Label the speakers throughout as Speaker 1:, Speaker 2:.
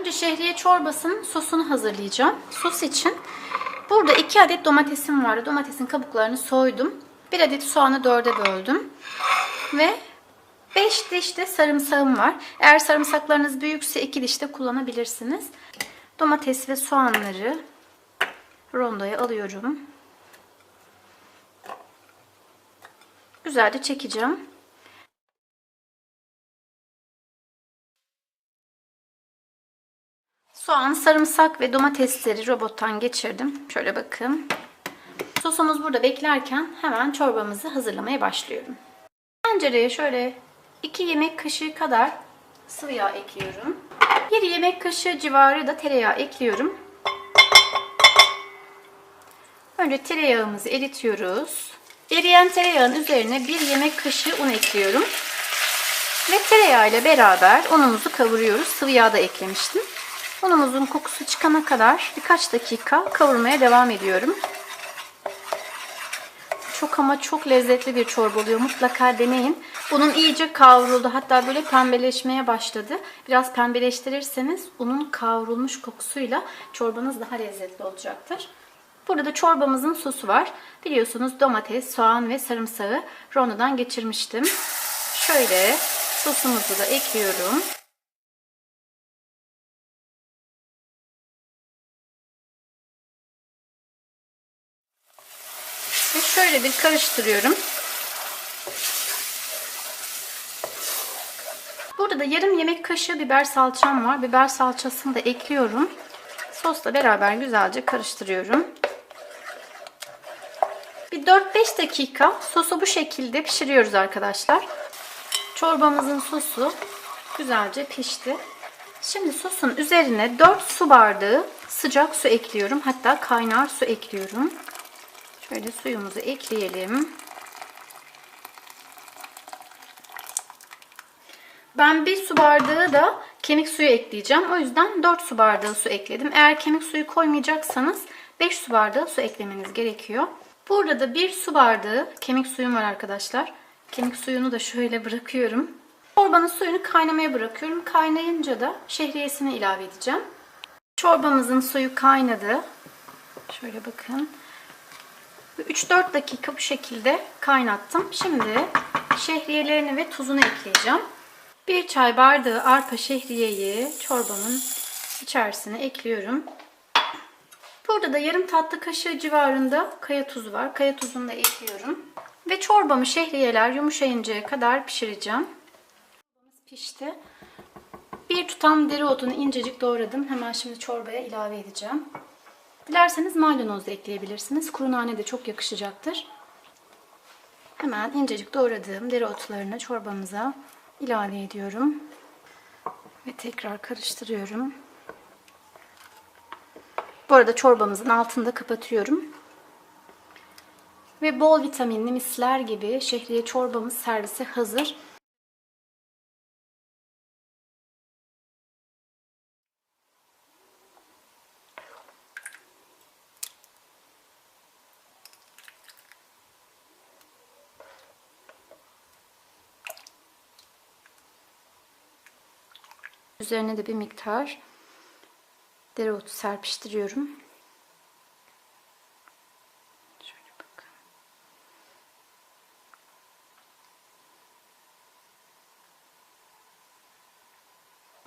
Speaker 1: Önce şehriye çorbasının sosunu hazırlayacağım. Sos için burada 2 adet domatesim vardı. Domatesin kabuklarını soydum. 1 adet soğanı 4'e böldüm. Ve 5 diş de sarımsağım var. Eğer sarımsaklarınız büyükse 2 diş de kullanabilirsiniz. Domates ve soğanları rondoya alıyorum. Güzelce çekeceğim. Soğan, sarımsak ve domatesleri robottan geçirdim. Şöyle bakın. Sosumuz burada beklerken hemen çorbamızı hazırlamaya başlıyorum. Tencereye şöyle 2 yemek kaşığı kadar sıvı yağ ekliyorum. 1 yemek kaşığı civarı da tereyağı ekliyorum. Önce tereyağımızı eritiyoruz. Eriyen tereyağın üzerine 1 yemek kaşığı un ekliyorum. Ve tereyağı ile beraber unumuzu kavuruyoruz. Sıvı yağ da eklemiştim. Unumuzun kokusu çıkana kadar birkaç dakika kavurmaya devam ediyorum. Çok ama çok lezzetli bir çorba oluyor. Mutlaka deneyin. Unun iyice kavruldu. Hatta böyle pembeleşmeye başladı. Biraz pembeleştirirseniz unun kavrulmuş kokusuyla çorbanız daha lezzetli olacaktır. Burada da çorbamızın sosu var. Biliyorsunuz domates, soğan ve sarımsağı rondodan geçirmiştim. Şöyle sosumuzu da ekliyorum. Ve şöyle bir karıştırıyorum. Burada da yarım yemek kaşığı biber salçam var. Biber salçasını da ekliyorum. Sosla beraber güzelce karıştırıyorum. Bir 4-5 dakika sosu bu şekilde pişiriyoruz arkadaşlar. Çorbamızın sosu güzelce pişti. Şimdi sosun üzerine 4 su bardağı sıcak su ekliyorum. Hatta kaynar su ekliyorum. Şöyle suyumuzu ekleyelim. Ben bir su bardağı da kemik suyu ekleyeceğim. O yüzden 4 su bardağı su ekledim. Eğer kemik suyu koymayacaksanız 5 su bardağı su eklemeniz gerekiyor. Burada da bir su bardağı kemik suyum var arkadaşlar. Kemik suyunu da şöyle bırakıyorum. Çorbanın suyunu kaynamaya bırakıyorum. Kaynayınca da şehriyesini ilave edeceğim. Çorbamızın suyu kaynadı. Şöyle bakın. 3-4 dakika bu şekilde kaynattım. Şimdi şehriyelerini ve tuzunu ekleyeceğim. 1 çay bardağı arpa şehriyeyi çorbamın içerisine ekliyorum. Burada da yarım tatlı kaşığı civarında kaya tuzu var. Kaya tuzunu da ekliyorum. Ve çorbamı şehriyeler yumuşayıncaya kadar pişireceğim. Pişti. Bir tutam dereotunu incecik doğradım. Hemen şimdi çorbaya ilave edeceğim. Dilerseniz maydanoz da ekleyebilirsiniz. Kuru nane de çok yakışacaktır. Hemen incecik doğradığım dereotlarını çorbamıza ilave ediyorum. Ve tekrar karıştırıyorum. Bu arada çorbamızın altını da kapatıyorum. Ve bol vitaminli misler gibi şehriye çorbamız servise hazır. Üzerine de bir miktar dereotu serpiştiriyorum.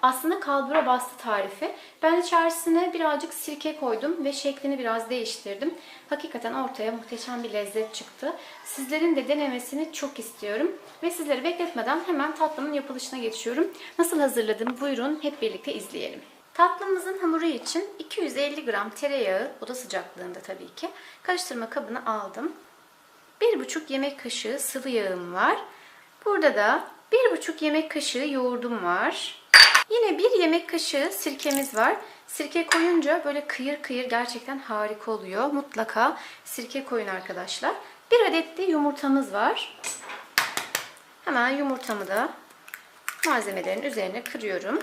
Speaker 1: Aslında kalbura bastı tarifi. Ben içerisine birazcık sirke koydum ve şeklini biraz değiştirdim. Hakikaten ortaya muhteşem bir lezzet çıktı. Sizlerin de denemesini çok istiyorum. Ve sizleri bekletmeden hemen tatlımın yapılışına geçiyorum. Nasıl hazırladım buyurun hep birlikte izleyelim. Tatlımızın hamuru için 250 gram tereyağı, oda sıcaklığında tabii ki, karıştırma kabına aldım. 1,5 yemek kaşığı sıvı yağım var. Burada da 1,5 yemek kaşığı yoğurdum var. Yine 1 yemek kaşığı sirkemiz var. Sirke koyunca böyle kıyır kıyır gerçekten harika oluyor. Mutlaka sirke koyun arkadaşlar. Bir adet de yumurtamız var. Hemen yumurtamı da malzemelerin üzerine kırıyorum.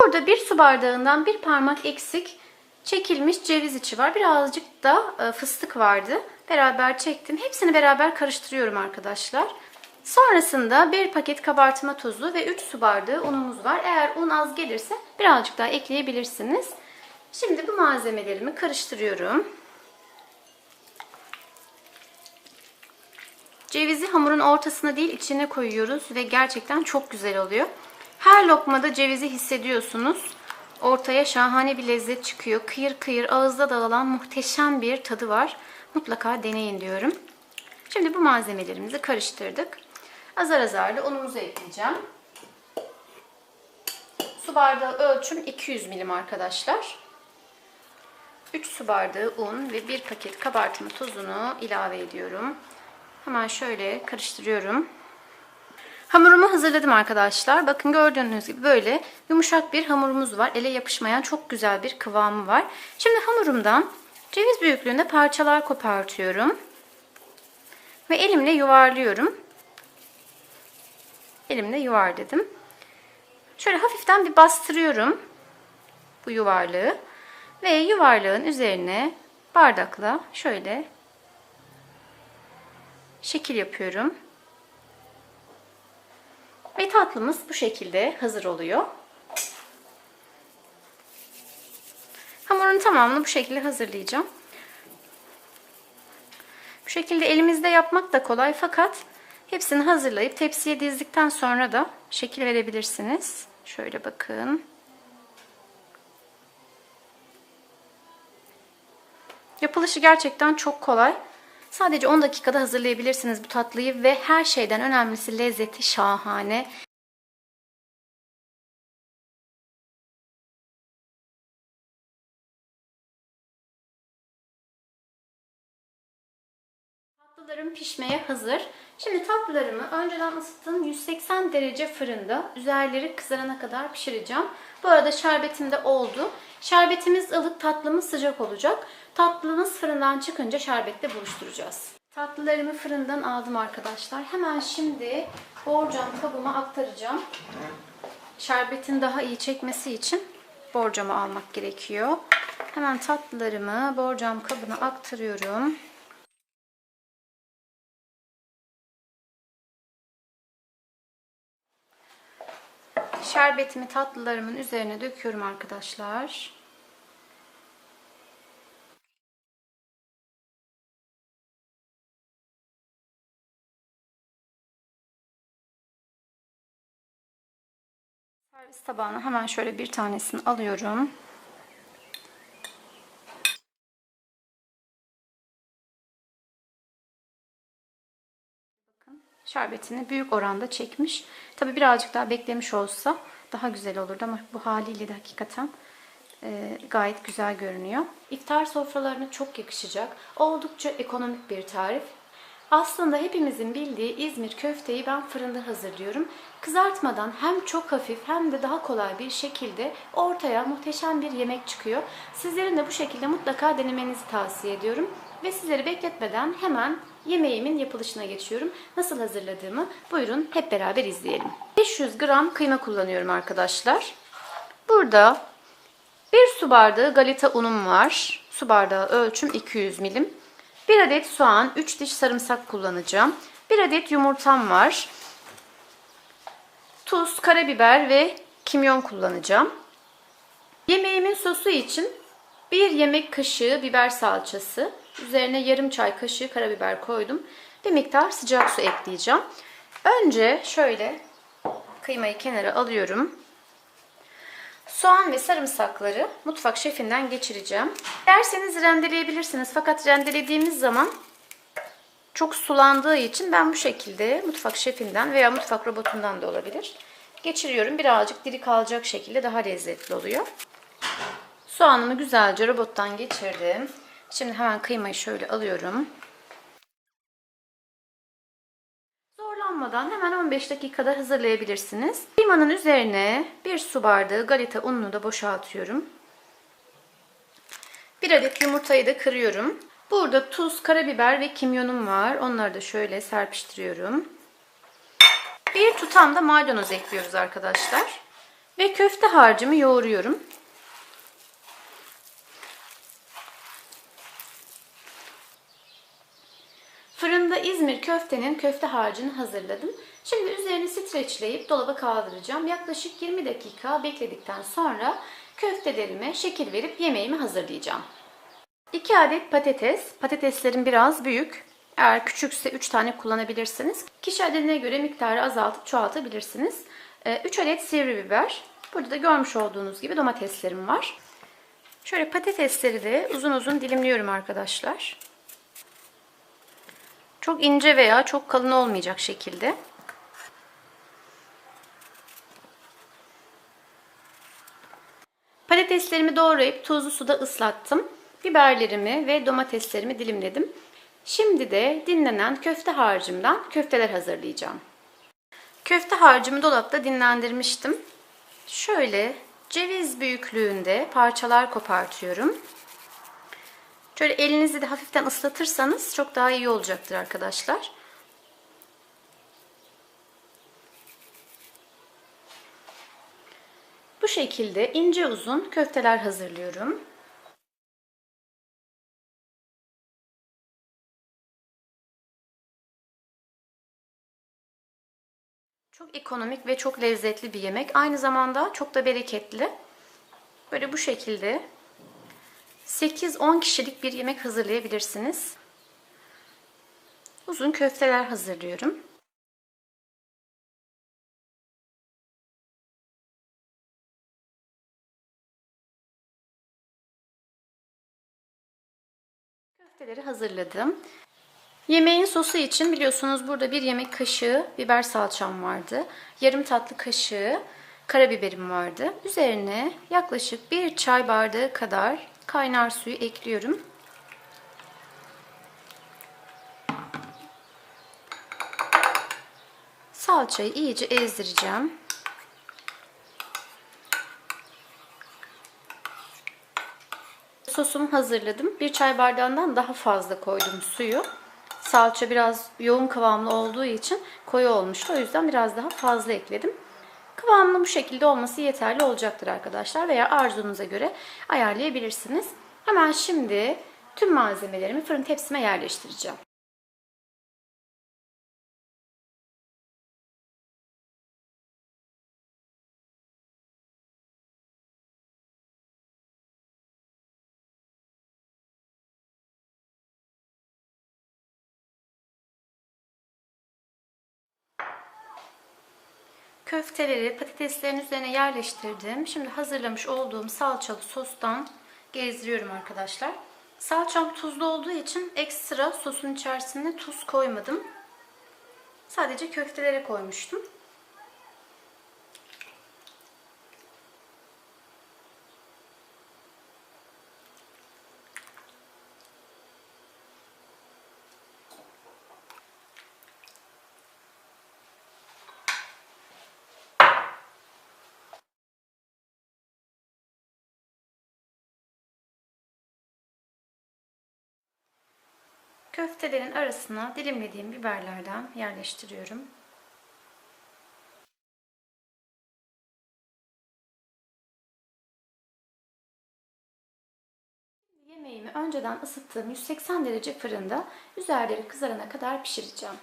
Speaker 1: Burada bir su bardağından bir parmak eksik çekilmiş ceviz içi var. Birazcık da fıstık vardı. Beraber çektim. Hepsini beraber karıştırıyorum arkadaşlar. Sonrasında bir paket kabartma tozu ve 3 su bardağı unumuz var. Eğer un az gelirse birazcık daha ekleyebilirsiniz. Şimdi bu malzemelerimi karıştırıyorum. Cevizi hamurun ortasına değil içine koyuyoruz ve gerçekten çok güzel oluyor. Her lokmada cevizi hissediyorsunuz. Ortaya şahane bir lezzet çıkıyor. Kıyır kıyır ağızda dağılan muhteşem bir tadı var. Mutlaka deneyin diyorum. Şimdi bu malzemelerimizi karıştırdık. Azar azar da unumuzu ekleyeceğim. Su bardağı ölçüm 200 milim arkadaşlar. 3 su bardağı un ve 1 paket kabartma tozunu ilave ediyorum. Hemen şöyle karıştırıyorum. Hamurumu hazırladım arkadaşlar. Bakın gördüğünüz gibi böyle yumuşak bir hamurumuz var. Ele yapışmayan çok güzel bir kıvamı var. Şimdi hamurumdan ceviz büyüklüğünde parçalar kopartıyorum. Ve elimle yuvarlıyorum. Elimle yuvarladım. Şöyle hafiften bir bastırıyorum bu yuvarlığı. Ve yuvarlığın üzerine bardakla şöyle şekil yapıyorum. Ve tatlımız bu şekilde hazır oluyor. Hamurun tamamını bu şekilde hazırlayacağım. Bu şekilde elimizde yapmak da kolay fakat hepsini hazırlayıp tepsiye dizdikten sonra da şekil verebilirsiniz. Şöyle bakın. Yapılışı gerçekten çok kolay. Sadece 10 dakikada hazırlayabilirsiniz bu tatlıyı ve her şeyden önemlisi lezzeti şahane. Tatlılarım pişmeye hazır. Şimdi tatlılarımı önceden ısıttığım 180 derece fırında üzerleri kızarana kadar pişireceğim. Bu arada şerbetim de oldu. Şerbetimiz ılık, tatlımız sıcak olacak. Tatlımız fırından çıkınca şerbetle buluşturacağız. Tatlılarımı fırından aldım arkadaşlar. Hemen şimdi borcam kabıma aktaracağım. Şerbetin daha iyi çekmesi için borcamı almak gerekiyor. Hemen tatlılarımı borcam kabına aktarıyorum. Şerbetimi tatlılarımın üzerine döküyorum arkadaşlar. Servis tabağına hemen şöyle bir tanesini alıyorum. Bakın şerbetini büyük oranda çekmiş. Tabi birazcık daha beklemiş olsa daha güzel olurdu ama bu haliyle de hakikaten e, gayet güzel görünüyor. İftar sofralarına çok yakışacak. Oldukça ekonomik bir tarif. Aslında hepimizin bildiği İzmir köfteyi ben fırında hazırlıyorum. Kızartmadan hem çok hafif hem de daha kolay bir şekilde ortaya muhteşem bir yemek çıkıyor. Sizlerin de bu şekilde mutlaka denemenizi tavsiye ediyorum. Ve sizleri bekletmeden hemen yemeğimin yapılışına geçiyorum. Nasıl hazırladığımı buyurun hep beraber izleyelim. 500 gram kıyma kullanıyorum arkadaşlar. Burada bir su bardağı galeta unum var. Su bardağı ölçüm 200 milim. 1 adet soğan, 3 diş sarımsak kullanacağım. 1 adet yumurtam var. Tuz, karabiber ve kimyon kullanacağım. Yemeğimin sosu için 1 yemek kaşığı biber salçası, üzerine yarım çay kaşığı karabiber koydum. Bir miktar sıcak su ekleyeceğim. Önce şöyle kıymayı kenara alıyorum. Soğan ve sarımsakları mutfak şefinden geçireceğim. Derseniz rendeleyebilirsiniz. Fakat rendelediğimiz zaman çok sulandığı için ben bu şekilde mutfak şefinden veya mutfak robotundan da olabilir. Geçiriyorum. Birazcık diri kalacak şekilde daha lezzetli oluyor. Soğanımı güzelce robottan geçirdim. Şimdi hemen kıymayı şöyle alıyorum. Zorlanmadan hemen 15 dakikada hazırlayabilirsiniz. Kıymanın üzerine bir su bardağı galeta ununu da boşaltıyorum. Bir adet yumurtayı da kırıyorum. Burada tuz, karabiber ve kimyonum var. Onları da şöyle serpiştiriyorum. Bir tutam da maydanoz ekliyoruz arkadaşlar. Ve köfte harcımı yoğuruyorum. Fırında İzmir köftenin köfte harcını hazırladım. Şimdi üzerini streçleyip dolaba kaldıracağım. Yaklaşık 20 dakika bekledikten sonra köftelerime şekil verip yemeğimi hazırlayacağım. 2 adet patates. Patateslerim biraz büyük. Eğer küçükse 3 tane kullanabilirsiniz. Kişi adedine göre miktarı azaltıp çoğaltabilirsiniz. 3 adet sivri biber. Burada da görmüş olduğunuz gibi domateslerim var. Şöyle patatesleri de uzun uzun dilimliyorum arkadaşlar. Çok ince veya çok kalın olmayacak şekilde. Patateslerimi doğrayıp tuzlu suda ıslattım. Biberlerimi ve domateslerimi dilimledim. Şimdi de dinlenen köfte harcımdan köfteler hazırlayacağım. Köfte harcımı dolapta dinlendirmiştim. Şöyle ceviz büyüklüğünde parçalar kopartıyorum. Şöyle elinizi de hafiften ıslatırsanız çok daha iyi olacaktır arkadaşlar. Bu şekilde ince uzun köfteler hazırlıyorum. Çok ekonomik ve çok lezzetli bir yemek. Aynı zamanda çok da bereketli. Böyle bu şekilde 8-10 kişilik bir yemek hazırlayabilirsiniz. Uzun köfteler hazırlıyorum. Köfteleri hazırladım. Yemeğin sosu için biliyorsunuz burada bir yemek kaşığı biber salçam vardı. Yarım tatlı kaşığı karabiberim vardı. Üzerine yaklaşık bir çay bardağı kadar kaynar suyu ekliyorum. Salçayı iyice ezdireceğim. Sosumu hazırladım. Bir çay bardağından daha fazla koydum suyu. Salça biraz yoğun kıvamlı olduğu için koyu olmuştu. O yüzden biraz daha fazla ekledim. Kıvamlı bu şekilde olması yeterli olacaktır arkadaşlar. Veya arzunuza göre ayarlayabilirsiniz. Hemen şimdi tüm malzemelerimi fırın tepsime yerleştireceğim. Köfteleri patateslerin üzerine yerleştirdim. Şimdi hazırlamış olduğum salçalı sostan gezdiriyorum arkadaşlar. Salçam tuzlu olduğu için ekstra sosun içerisine tuz koymadım. Sadece köftelere koymuştum. Köftelerin arasına dilimlediğim biberlerden yerleştiriyorum. Yemeğimi önceden ısıttığım 180 derece fırında üzerleri kızarana kadar pişireceğim.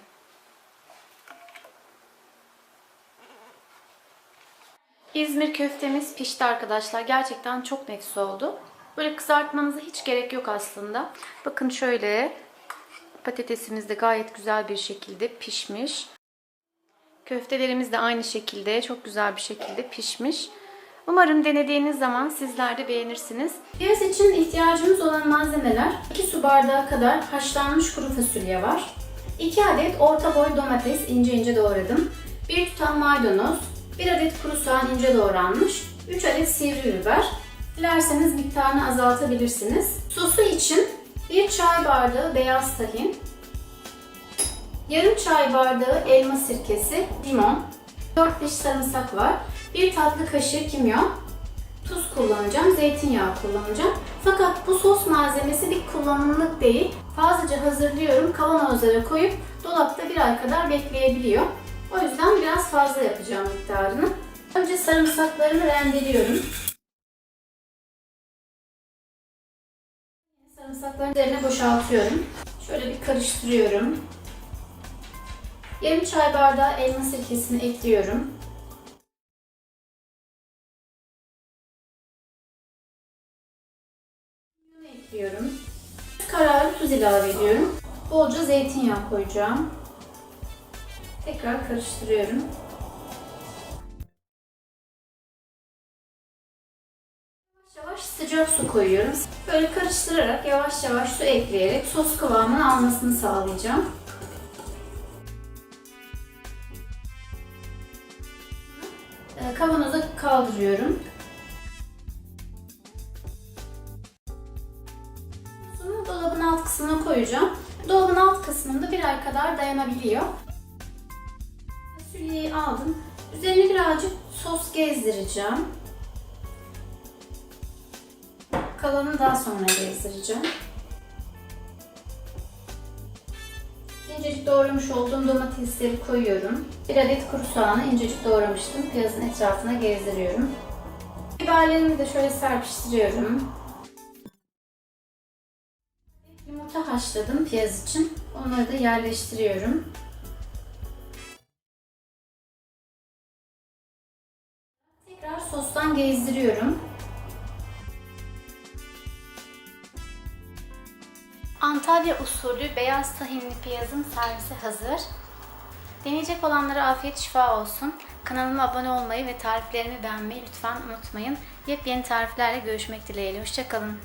Speaker 1: İzmir köftemiz pişti arkadaşlar. Gerçekten çok nefis oldu. Böyle kızartmanıza hiç gerek yok aslında. Bakın şöyle patatesimiz de gayet güzel bir şekilde pişmiş. Köftelerimiz de aynı şekilde çok güzel bir şekilde pişmiş. Umarım denediğiniz zaman sizler de beğenirsiniz. Piyaz için ihtiyacımız olan malzemeler 2 su bardağı kadar haşlanmış kuru fasulye var. 2 adet orta boy domates ince ince doğradım. 1 tutam maydanoz, 1 adet kuru soğan ince doğranmış, 3 adet sivri biber. Dilerseniz miktarını azaltabilirsiniz. Sosu için 1 çay bardağı beyaz tahin, yarım çay bardağı elma sirkesi, limon, 4 diş sarımsak var, 1 tatlı kaşığı kimyon, tuz kullanacağım, zeytinyağı kullanacağım. Fakat bu sos malzemesi bir kullanımlık değil. Fazlaca hazırlıyorum, kavanozlara koyup dolapta bir ay kadar bekleyebiliyor. O yüzden biraz fazla yapacağım miktarını. Önce sarımsaklarımı rendeliyorum. Sarımsakların üzerine boşaltıyorum. Şöyle bir karıştırıyorum. Yarım çay bardağı elma sirkesini ekliyorum. Ekliyorum. Kararı tuz ilave ediyorum. Bolca zeytinyağı koyacağım. Tekrar karıştırıyorum. Sıcak su koyuyorum. Böyle karıştırarak yavaş yavaş su ekleyerek sos kıvamını almasını sağlayacağım. Ee, Kavanoza kaldırıyorum. Sosumu dolabın alt kısmına koyacağım. Dolabın alt kısmında bir ay kadar dayanabiliyor. Fasulyeyi aldım. Üzerine birazcık sos gezdireceğim. Kalanını daha sonra gezdireceğim. İncecik doğramış olduğum domatesleri koyuyorum. Bir adet kuru soğanı incecik doğramıştım. Piyazın etrafına gezdiriyorum. Biberlerimi de şöyle serpiştiriyorum. Yumurta haşladım piyaz için. Onları da yerleştiriyorum. Tekrar sostan gezdiriyorum. Antalya usulü beyaz tahinli piyazın servisi hazır. Deneyecek olanlara afiyet şifa olsun. Kanalıma abone olmayı ve tariflerimi beğenmeyi lütfen unutmayın. Yepyeni tariflerle görüşmek dileğiyle. Hoşçakalın.